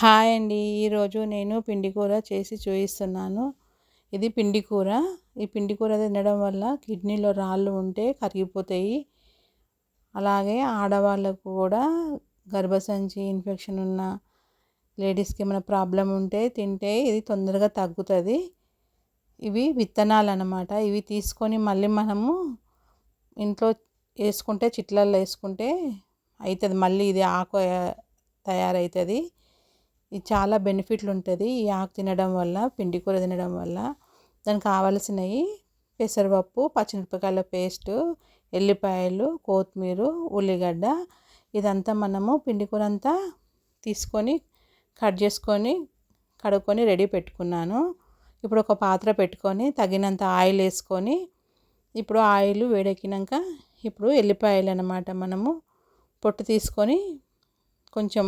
Hi అండి. ఈరోజు నేను పిండి కూర చేసి చూపిస్తున్నాను. ఇది పిండి కూర. ఈ పిండి కూర తినడం వల్ల కిడ్నీలో రాళ్ళు ఉంటే కరిగిపోతాయి. అలాగే ఆడవాళ్ళకు కూడా గర్భసంచి ఇన్ఫెక్షన్ ఉన్న లేడీస్కి ఏమైనా ప్రాబ్లం ఉంటే తింటే ఇది తొందరగా తగ్గుతుంది. ఇవి విత్తనాలు అన్నమాట ఇవి తీసుకొని మళ్ళీ మనము ఇంట్లో వేసుకుంటే చిట్లల్లో వేసుకుంటే అవుతుంది మళ్ళీ ఇది ఆకు తయారవుతుంది ఇది చాలా బెనిఫిట్లు ఉంటుంది. ఈ ఆకు తినడం వల్ల పిండి కూర తినడం వల్ల. దానికి కావలసినవి పెసరపప్పు పచ్చిమిరపకాయల పేస్టు ఎల్లిపాయలు కొత్తిమీర ఉల్లిగడ్డ. ఇదంతా మనము పిండి కూర అంతా తీసుకొని కట్ చేసుకొని కడుక్కొని రెడీ పెట్టుకున్నాను. ఇప్పుడు ఒక పాత్ర పెట్టుకొని తగినంత ఆయిల్ వేసుకొని ఇప్పుడు ఆయిల్ వేడెక్కినాక ఇప్పుడు ఎల్లిపాయలు అనమాట మనము. పొట్టు తీసుకొని కొంచెం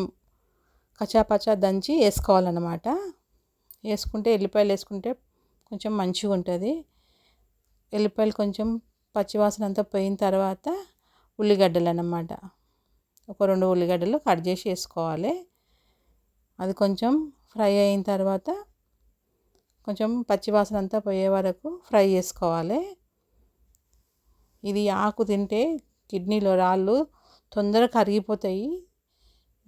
కచాపచా దంచి వేసుకోవాలన్నమాట. వేసుకుంటే ఎల్లిపాయలు వేసుకుంటే కొంచెం మంచిగా ఉంటుంది. ఎల్లిపాయలు కొంచెం పచ్చివాసన అంతా పోయిన తర్వాత ఉల్లిగడ్డలు అన్నమాట ఒక రెండు ఉల్లిగడ్డలు కట్ చేసి వేసుకోవాలి. అది కొంచెం ఫ్రై అయిన తర్వాత కొంచెం పచ్చివాసన అంతా పోయే వరకు ఫ్రై చేసుకోవాలి. ఇది ఆకు తింటే కిడ్నీలో రాళ్ళు తొందరగా కరిగిపోతాయి.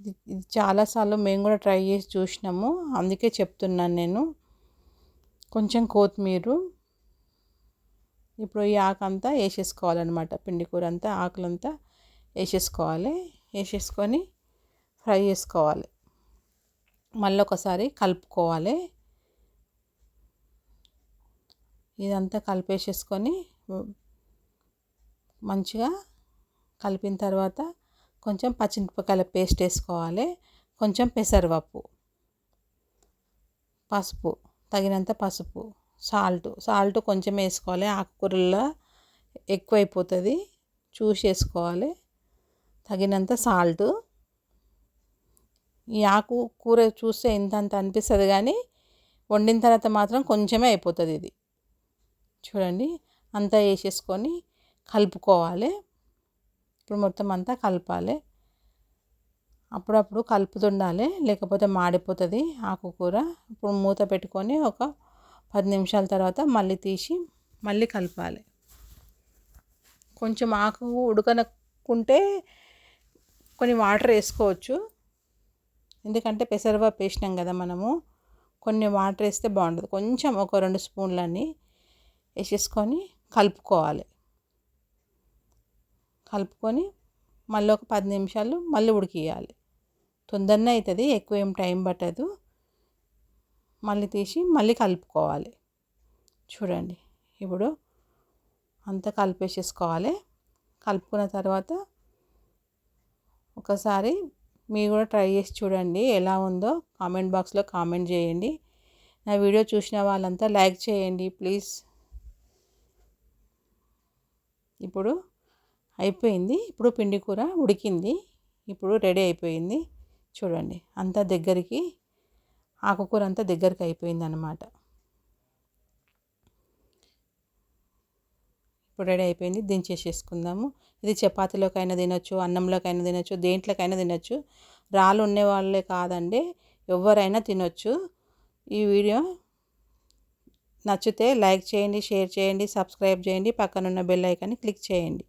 ఇది చాలాసార్లు మేము కూడా ట్రై చేసి చూసినాము. అందుకే చెప్తున్నాను నేను. కొంచెం కొత్తిమీర ఇప్పుడు ఈ ఆకు అంతా వేసేసుకోవాలన్నమాట. పిండి కూర అంతా ఆకులంతా వేసేసుకోవాలి. వేసేసుకొని ఫ్రై చేసుకోవాలి. మళ్ళీ ఒకసారి కలుపుకోవాలి. ఇదంతా కలిపేసేసుకొని మంచిగా కలిపిన తర్వాత కొంచెం పచ్చిమిరపకాయల పేస్ట్ వేసుకోవాలి. కొంచెం పెసరపప్పు పసుపు తగినంత పసుపు సాల్ట్ సాల్ట్ కొంచెం వేసుకోవాలి. ఆకుకూరల్లో ఎక్కువైపోతుంది చూసి వేసుకోవాలి. తగినంత సాల్ట్ ఈ ఆకు కూర చూస్తే ఇంత అంత అనిపిస్తుంది కానీ వండిన తర్వాత మాత్రం కొంచెమే అయిపోతుంది ఇది. చూడండి అంతా వేసేసుకొని కలుపుకోవాలి. ఇప్పుడు మొత్తం అంతా కలపాలి. అప్పుడప్పుడు కలుపుతుండాలి లేకపోతే మాడిపోతుంది ఆకుకూర. ఇప్పుడు మూత పెట్టుకొని ఒక పది నిమిషాల తర్వాత మళ్ళీ తీసి మళ్ళీ కలపాలి. కొంచెం ఆకు ఉడకనకుంటే కొన్ని వాటర్ వేసుకోవచ్చు. ఎందుకంటే పెసరపప్పు వేసినాం కదా మనము. కొన్ని వాటర్ వేస్తే బాగుంటుంది కొంచెం ఒక రెండు స్పూన్లన్నీ వేసేసుకొని కలుపుకోవాలి. కలుపుకొని మళ్ళీ ఒక పది నిమిషాలు మళ్ళీ ఉడికియాలి తొందరనే అవుతుంది ఎక్కువ ఏం టైం పట్టదు. మళ్ళీ తీసి మళ్ళీ కలుపుకోవాలి. చూడండి ఇప్పుడు అంతా కలిపేసేసుకోవాలి. కలుపుకున్న తర్వాత ఒకసారి మీరు కూడా ట్రై చేసి చూడండి ఎలా ఉందో కామెంట్ బాక్స్లో కామెంట్ చేయండి. నా వీడియో చూసిన వాళ్ళంతా లైక్ చేయండి ప్లీజ్. ఇప్పుడు అయిపోయింది. ఇప్పుడు పిండి కూర ఉడికింది. ఇప్పుడు రెడీ అయిపోయింది. చూడండి అంతా దగ్గరికి ఆకుకూర అంతా దగ్గరికి అయిపోయింది అనమాట ఇప్పుడు రెడీ అయిపోయింది. దించేసేసుకుందాము. ఇది చపాతీలోకైనా తినొచ్చు అన్నంలోకైనా తినొచ్చు దేంట్లోకైనా తినొచ్చు. రాళ్ళు ఉండే వాళ్ళే కాదండి ఎవరైనా తినొచ్చు. ఈ వీడియో నచ్చితే లైక్ చేయండి షేర్ చేయండి సబ్స్క్రైబ్ చేయండి. పక్కనున్న బెల్ ఐకాన్ని క్లిక్ చేయండి.